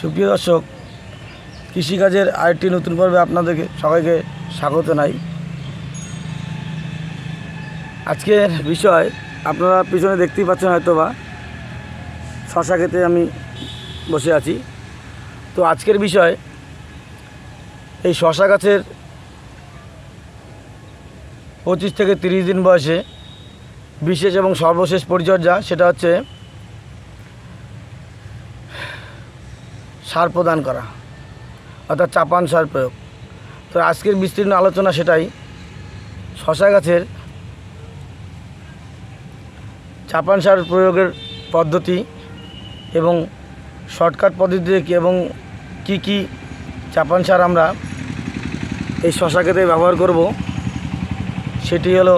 সুপ্রিয় দর্শক, কৃষিকাজের আরেকটি নতুন পর্বে আপনাদেরকে সবাইকে স্বাগত নাই আজকের বিষয় আপনারা পিছনে দেখতেই পাচ্ছেন হয়তো বা শশা খেতে আমি বসে আছি। তো আজকের বিষয়, এই শশা গাছের পঁচিশ থেকে তিরিশ দিন বয়সে বিশেষ এবং সর্বশেষ পরিচর্যা, সেটা হচ্ছে সার প্রদান করা, অর্থাৎ চাপান সার প্রয়োগ। তো আজকের বিস্তীর্ণ আলোচনা সেটাই। শশা গাছের চাপান সার প্রয়োগের পদ্ধতি এবং শর্টকাট পদ্ধতিতে এবং কি কি চাপান সার আমরা এই শশা খেতে ব্যবহার করব, সেটি হলো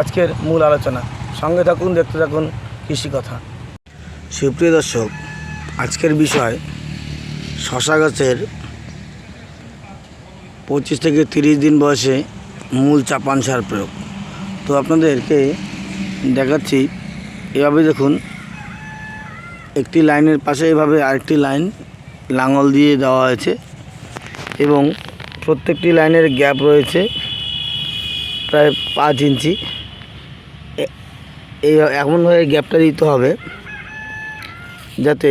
আজকের মূল আলোচনা। সঙ্গে থাকুন, দেখতে থাকুন কৃষি কথা। সুপ্রিয় দর্শক, আজকের বিষয় শশা গাছের পঁচিশ থেকে তিরিশ দিন বয়সে মূল চাপান সার প্রয়োগ। তো আপনাদেরকে দেখাচ্ছি, এভাবে দেখুন, একটি লাইনের পাশে এভাবে আরেকটি লাইন লাঙল দিয়ে দেওয়া হয়েছে এবং প্রত্যেকটি লাইনের গ্যাপ রয়েছে প্রায় পাঁচ ইঞ্চি। এই, এমনভাবে গ্যাপটা দিতে হবে যাতে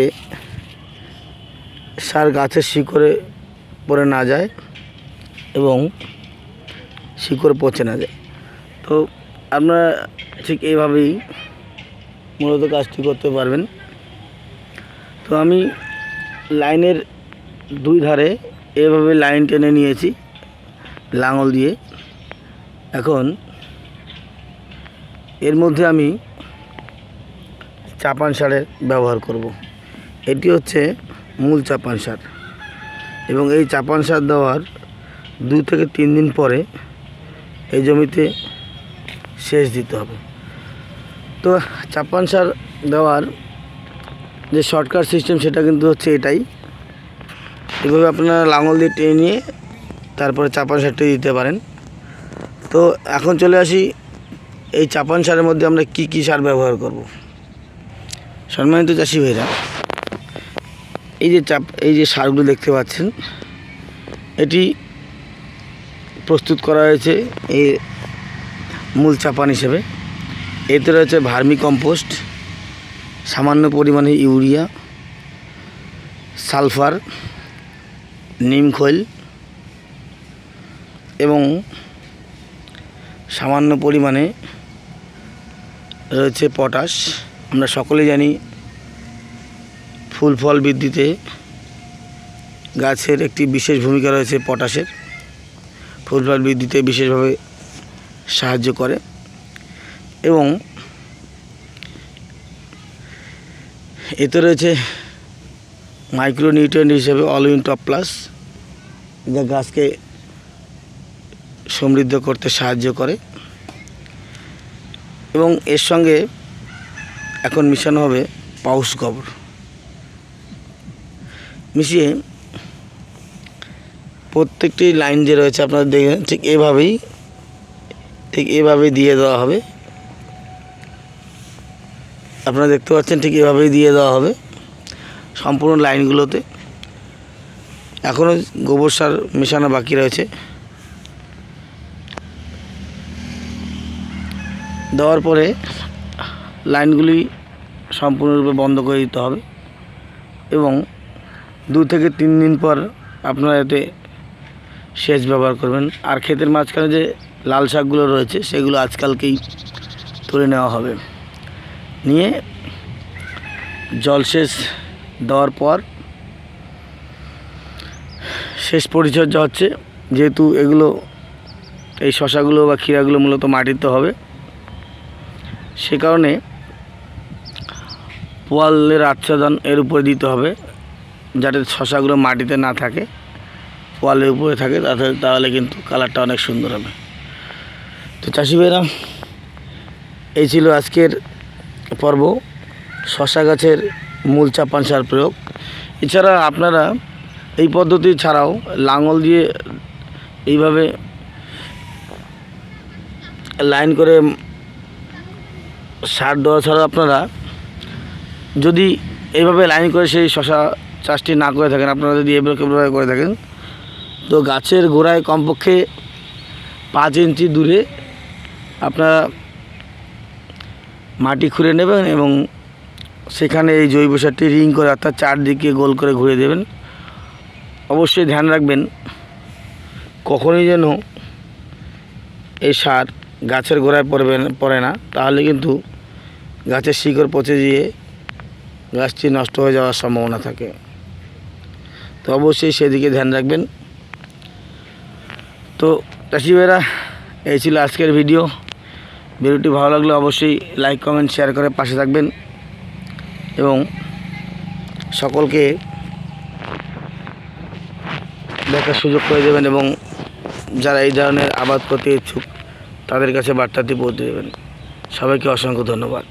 সার গাছের শিকড়ে পড়ে না যায় এবং শিকড় পচে না যায়। তো আপনারা ঠিক এইভাবেই মূলত কাজটি করতে পারবেন। তো আমি লাইনের দুই ধারে এভাবে লাইন টেনে নিয়েছি, লাঙল দিয়ে। এখন এর মধ্যে আমি চাপান সারের ব্যবহার করব। এটি হচ্ছে মূল চাপান সার। এবং এই চাপান সার দেওয়ার দু থেকে তিন দিন পরে এই জমিতে সেচ দিতে হবে। তো চাপান সার দেওয়ার যে শর্টকাট সিস্টেম সেটা কিন্তু হচ্ছে এটাই। এভাবে আপনারা লাঙল দিয়ে টেনে নিয়ে তারপরে চাপান সারটি দিতে পারেন। তো এখন চলে আসি এই চাপান সারের মধ্যে আমরা কি কি সার ব্যবহার করব। সম্মানিত চাষি ভাইরা এই যে চাপ, এই যে সারগুলো দেখতে পাচ্ছেন, এটি প্রস্তুত করা হয়েছে এই মূল চাপান হিসেবে। এতে রয়েছে ভার্মি কম্পোস্ট, সামান্য পরিমাণে ইউরিয়া, সালফার, নিম খৈল এবং সামান্য পরিমাণে রয়েছে পটাশ। আমরা সকলেই জানি ফুল ফল বৃদ্ধিতে গাছের একটি বিশেষ ভূমিকা রয়েছে পটাশের। ফুল ফল বৃদ্ধিতে বিশেষভাবে সাহায্য করে এবং এতে রয়েছে মাইক্রোনিউট্রিয়েন্ট হিসেবে অলউইন টপ প্লাস যা গাছকে সমৃদ্ধ করতে সাহায্য করে এবং এর সঙ্গে এখন মিশানো হবে পাউস গোবর। মিশিয়ে প্রত্যেকটি লাইন যে রয়েছে আপনারা দেখবেন ঠিক এভাবেই ঠিক এভাবেই দিয়ে দেওয়া হবে। আপনারা দেখতে পাচ্ছেন ঠিক এভাবেই দিয়ে দেওয়া হবে সম্পূর্ণ লাইনগুলোতে। এখনও গোবর সার মেশানো বাকি রয়েছে। দেওয়ার পরে লাইনগুলি সম্পূর্ণরূপে বন্ধ করে দিতে হবে এবং দু থেকে তিন দিন পর আপনারা এতে সেচ ব্যবহার করবেন। আর ক্ষেতের মাঝখানে যে লাল শাকগুলো রয়েছে, সেগুলো আজকালকেই তুলে নেওয়া হবে। নিয়ে জলসেচ দেওয়ার পর শেষ পরিচর্যা হচ্ছে, যেহেতু এগুলো, এই শশাগুলো বা ক্ষীরাগুলো মূলত মাটিতে হবে। সে কারণে পোয়ালের আচ্ছাদন এর উপরে দিতে হবে। যাতে শশাগুলো মাটিতে না থাকে পোয়ালের উপরে থাকে, তাতে তাহলে কিন্তু কালারটা অনেক সুন্দর হবে। তো চাষি ভাইরা, এই ছিল আজকের পর্ব। শশা গাছের মূল চাপান সার প্রয়োগ। এছাড়া আপনারা এই পদ্ধতি ছাড়াও লাঙল দিয়ে এইভাবে লাইন করে সার দেওয়া ছাড়া আপনারা যদি এইভাবে লাইন করে সেই শশা চাষটি না করে থাকেন, আপনারা যদি এভাবে কেবলভাবে করে থাকেন। তো গাছের গোড়ায় কমপক্ষে পাঁচ ইঞ্চি দূরে আপনারা মাটি খুঁড়ে নেবেন এবং সেখানে এই জৈব সারটি রিং করে অর্থাৎ চারদিকে গোল করে ঘুরে দেবেন। অবশ্যই ধ্যান রাখবেন, কখনোই যেন এই সার গাছের গোড়ায় পড়বে পড়ে না। তাহলে কিন্তু গাছের শিকড় পচে গিয়ে গাছটি নষ্ট হয়ে যাওয়ার সম্ভাবনা থাকে। তো অবশ্যই সেদিকে ধ্যান রাখবেন। তো চাষি ভাইরা, এই ছিল আজকের ভিডিও। ভিডিওটি ভালো লাগলে অবশ্যই লাইক, কমেন্ট, শেয়ার করে পাশে থাকবেন। এবং সকলকে দেখার সুযোগ করে দেবেন এবং যারা এই ধরনের আবাদ করতে ইচ্ছুক, তাদের কাছে বার্তাটি পৌঁছে দেবেন। সবাইকে অসংখ্য ধন্যবাদ।